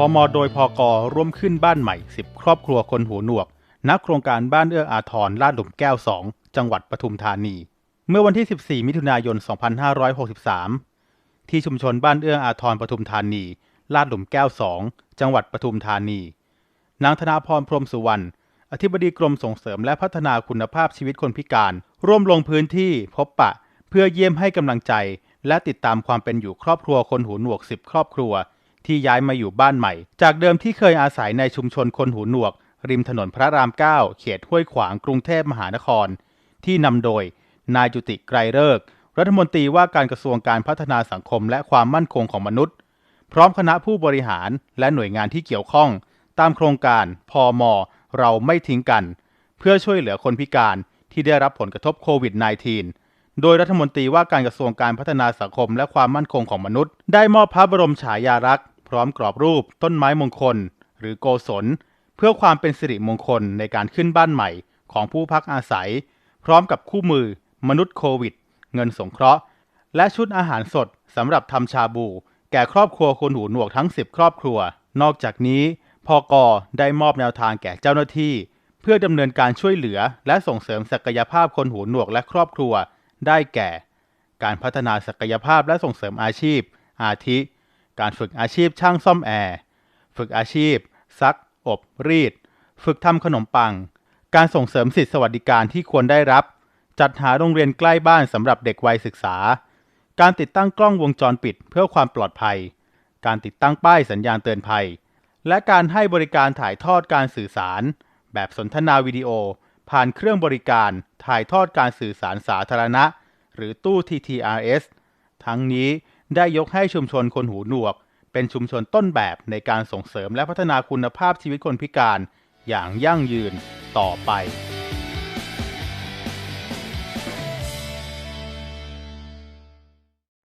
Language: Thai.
พมโดยพกร่วมขึ้นบ้านใหม่ 10 ครอบครัวคนหูหนวก นักโครงการบ้านเอื้ออาทรลาดหลุมแก้ว 2 จังหวัดปทุมธานี เมื่อวันที่ 14 มิถุนายน 2563 ที่ชุมชนบ้านเอื้ออาทรปทุมธานี ลาดหลุมแก้ว 2 จังหวัดปทุมธานี นางธนาพรพรมสุวรรณ อธิบดีกรมส่งเสริมและพัฒนาคุณภาพชีวิตคนพิการ ร่วมลงพื้นที่พบปะ เพื่อเยี่ยมให้กำลังใจ และติดตามความเป็นอยู่ครอบครัวคนหูหนวก 10 ครอบครัว ที่ย้ายมาอยู่บ้านใหม่ จากเดิมที่เคยอาศัยในชุมชนคนหูหนวก ริมถนนพระราม9เขตห้วยขวางกรุงเทพมหานคร ที่นำโดย นายจุติไกรเลิกรัฐมนตรีว่าการกระทรวงการพัฒนาสังคมและความมั่นคงของมนุษย์ พร้อมคณะผู้บริหารและหน่วยงานที่เกี่ยวข้อง ตามโครงการพอมเราไม่ทิ้งกัน เพื่อช่วยเหลือคนพิการที่ได้รับผลกระทบโควิด -19 โดยรัฐมนตรีว่าการกระทรวงการพัฒนาสังคมและความมั่นคงของมนุษย์ ได้มอบพระบรมฉายาลักษณ์ พร้อมกรอบรูปต้นไม้มงคล หรือโกศล เพื่อความเป็นสิริมงคลในการขึ้นบ้านใหม่ของผู้พักอาศัย พร้อมกับคู่มือ มนุษย์โควิด เงินสงเคราะห์ และชุดอาหารสดสำหรับทำชาบู แก่ครอบครัวคนหูหนวกทั้ง 10 ครอบครัว นอกจากนี้พอกได้มอบแนวทางแก่เจ้าหน้าที่ เพื่อดำเนินการช่วยเหลือ และส่งเสริมศักยภาพคนหูหนวกและครอบครัว ได้แก่ การพัฒนาศักยภาพและส่งเสริมอาชีพ อาทิ การฝึกอาชีพช่างซ่อมแอร์ ฝึกอาชีพ ซัก อบ รีด ฝึกทำขนมปัง การส่งเสริมสิทธิสวัสดิการที่ควรได้รับ จัดหาโรงเรียนใกล้บ้านสำหรับเด็กวัยศึกษา การติดตั้งกล้องวงจรปิดเพื่อความปลอดภัย การติดตั้งป้ายสัญญาณเตือนภัย และการให้บริการถ่ายทอดการสื่อสาร แบบสนทนาวิดีโอ ผ่านเครื่องบริการถ่ายทอดการสื่อสารสาธารณะ หรือตู้ TTRS ทั้งนี้ ได้ยกให้ชุมชนคนหูหนวก เป็นชุมชนต้นแบบในการส่งเสริมและพัฒนาคุณภาพชีวิตคนพิการอย่างยั่งยืนต่อไป